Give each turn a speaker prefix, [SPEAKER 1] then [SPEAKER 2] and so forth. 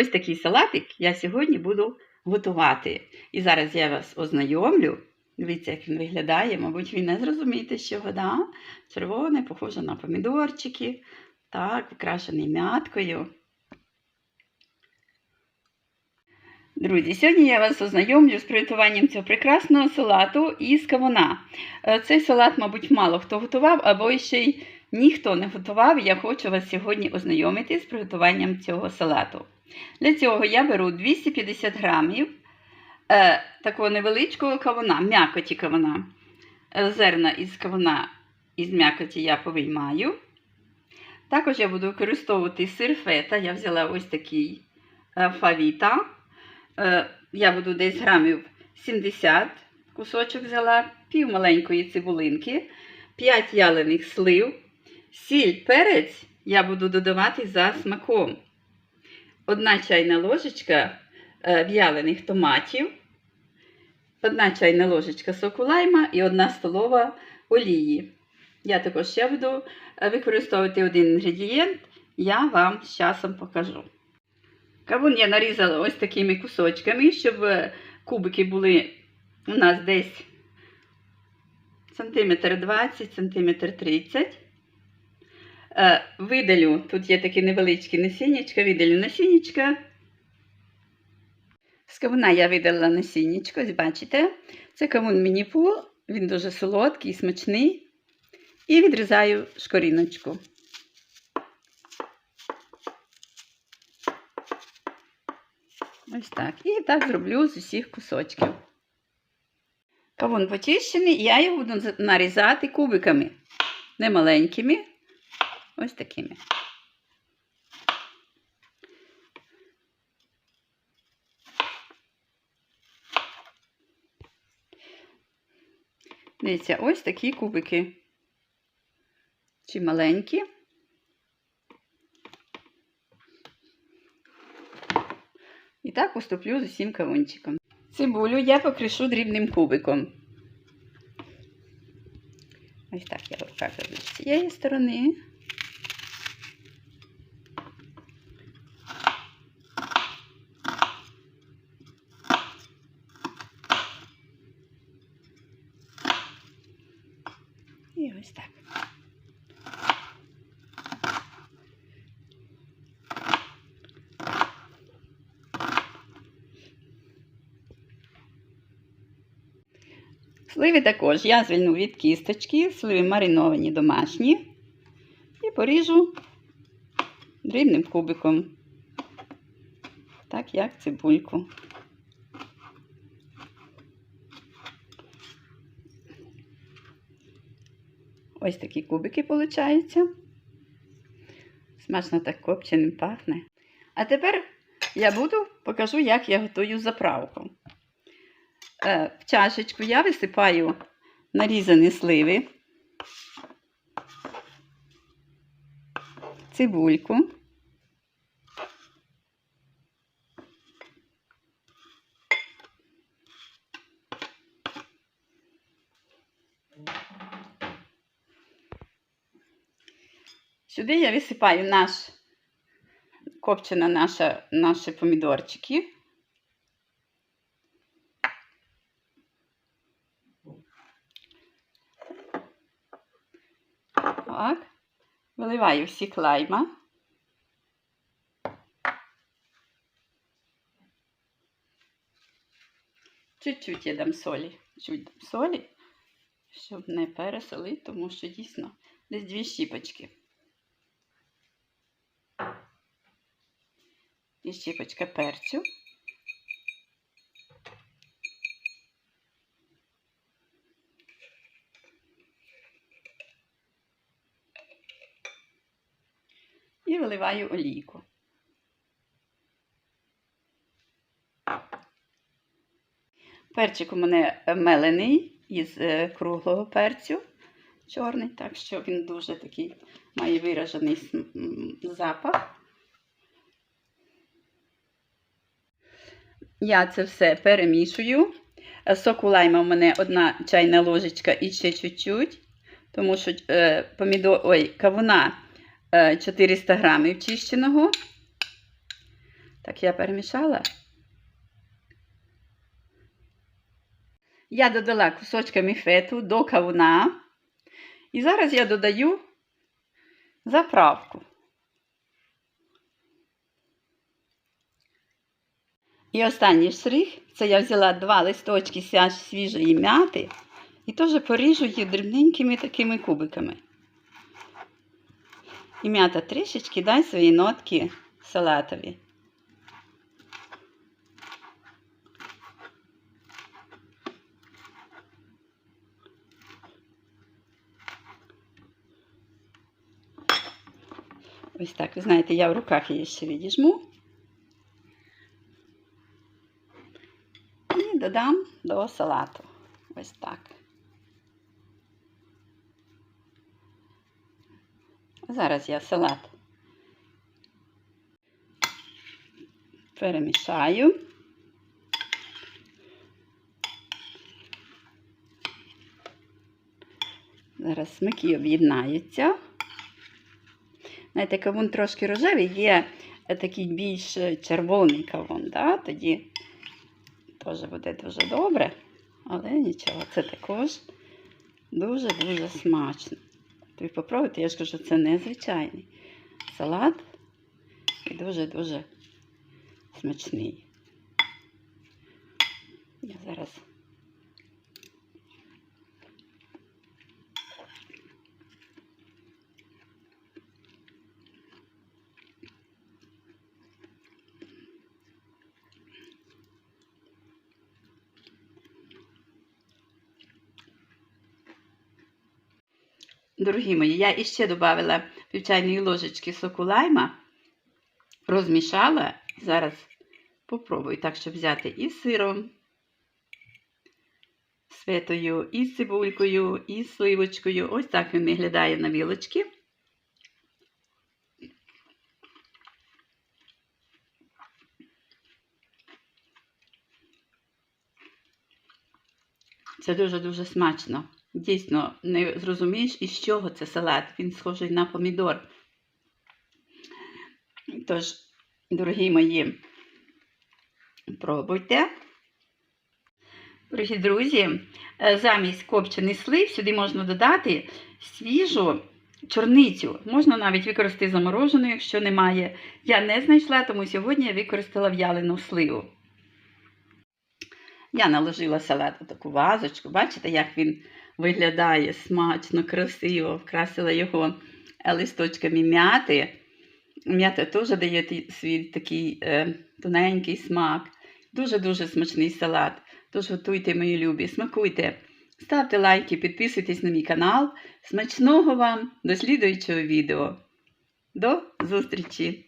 [SPEAKER 1] Ось такий салатик я сьогодні буду готувати. І зараз я вас ознайомлю. Дивіться, як він виглядає. Мабуть, ви не зрозумієте, що вода червоне, похоже на помідорчики. Так, украшений мяткою. Друзі, сьогодні я вас ознайомлю з приготуванням цього прекрасного салату із кавуна. Е, Цей салат, мабуть, мало хто готував, або ще й ніхто не готував. Я хочу вас сьогодні ознайомити з приготуванням цього салату. Для цього я беру 250 грамів е, такого невеличкого кавуна, м'якоті кавуна. Е, Зерна із кавуна із м'якоті я повиймаю. Також я буду використовувати сир фета. Я взяла ось такий е, фавіта. Е, я буду десь грамів 70 кусочок взяла, пів маленької цибулинки, 5 ялених слив, сіль, перець я буду додавати за смаком. Одна чайна ложечка е, в'ялених томатів, одна чайна ложечка соку лайма і одна столова олії. Я також ще буду е, використовувати один інгредієнт, я вам з часом покажу. Кавун я нарізала ось такими кусочками, щоб е, кубики були у нас десь сантиметр 20, сантиметр 30. Е, Видалю, тут є такі невеличкі насіннячка, видалю насіннячка. З кавуна я видалила насіннячко, ось бачите. Це кавун мініпул, він дуже солодкий, смачний. І відрізаю шкоріночку. Ось так. І так зроблю з усіх кусочків. Кавун почищений, я його буду нарізати кубиками. Не маленькими, ось такими. Дивіться, ось такі кубики. Чи маленькі. І так поступлю з усім кавунчиком. Цибулю я покришу дрібним кубиком. Ось так я покажу з цієї сторони. І ось так. Сливи також я звільну від кісточки, сливи мариновані домашні і поріжу дрібним кубиком, так як цибульку. Ось такі кубики виходять. Смачно так копченим пахне. А тепер я буду покажу, як я готую заправку. Е, В чашечку я висипаю нарізані сливи, цибульку. Сюди я висипаю наш копчена наша, наші помідорчики. Так. Виливаю всі лайма. Чуть-чуть я дам солі. Чуть дам солі, щоб не пересолити, тому що дійсно десь дві щіпочки. І щіпочка перцю. і виливаю олійку. Перчик у мене мелений із е, круглого перцю чорний, так що він дуже такий має виражений запах. Я це все перемішую. Е, Соку лайма у мене одна чайна ложечка і ще чуть-чуть, тому що е, помідор, ой, кавуна е, 400 грамів чищеного. Так, я перемішала. Я додала кусочками фету до кавуна. І зараз я додаю заправку. І останній штрих це я взяла два листочки свіжої м'яти і теж поріжу їх дрібненькими такими кубиками. І м'ята трішечки дай свої нотки салатові. Ось так, ви знаєте, я в руках її ще відіжму. І додам до салату. Ось так. Зараз я салат перемішаю. Зараз смики об'єднаються. Знаєте, кавун трошки рожевий, є такий більш червоний кавун, да? тоді теж буде дуже добре, але нічого, це також дуже-дуже смачно. Тобі попробуйте, я ж кажу, це незвичайний салат і дуже-дуже смачний. Я зараз Дорогі мої, я іще додала пів чайної ложечки соку лайма, розмішала. Зараз попробую так, щоб взяти і сиром, з фетою, і цибулькою, і сливочкою. Ось так він виглядає на вілочці. Це дуже-дуже смачно. Дійсно, не зрозумієш, із чого це салат. Він схожий на помідор. Тож, дорогі мої, пробуйте. Дорогі друзі, е, замість копчений слив сюди можна додати свіжу чорницю. Можна навіть використати заморожену, якщо немає. Я не знайшла, тому сьогодні я використала в'ялену сливу. Я наложила салат у таку вазочку. Бачите, як він виглядає смачно, красиво. Вкрасила його е, листочками м'яти. М'ята теж дає свій такий е, тоненький смак. Дуже-дуже смачний салат. Тож готуйте, мої любі, смакуйте. Ставте лайки, підписуйтесь на мій канал. Смачного вам до слідуючого відео. До зустрічі!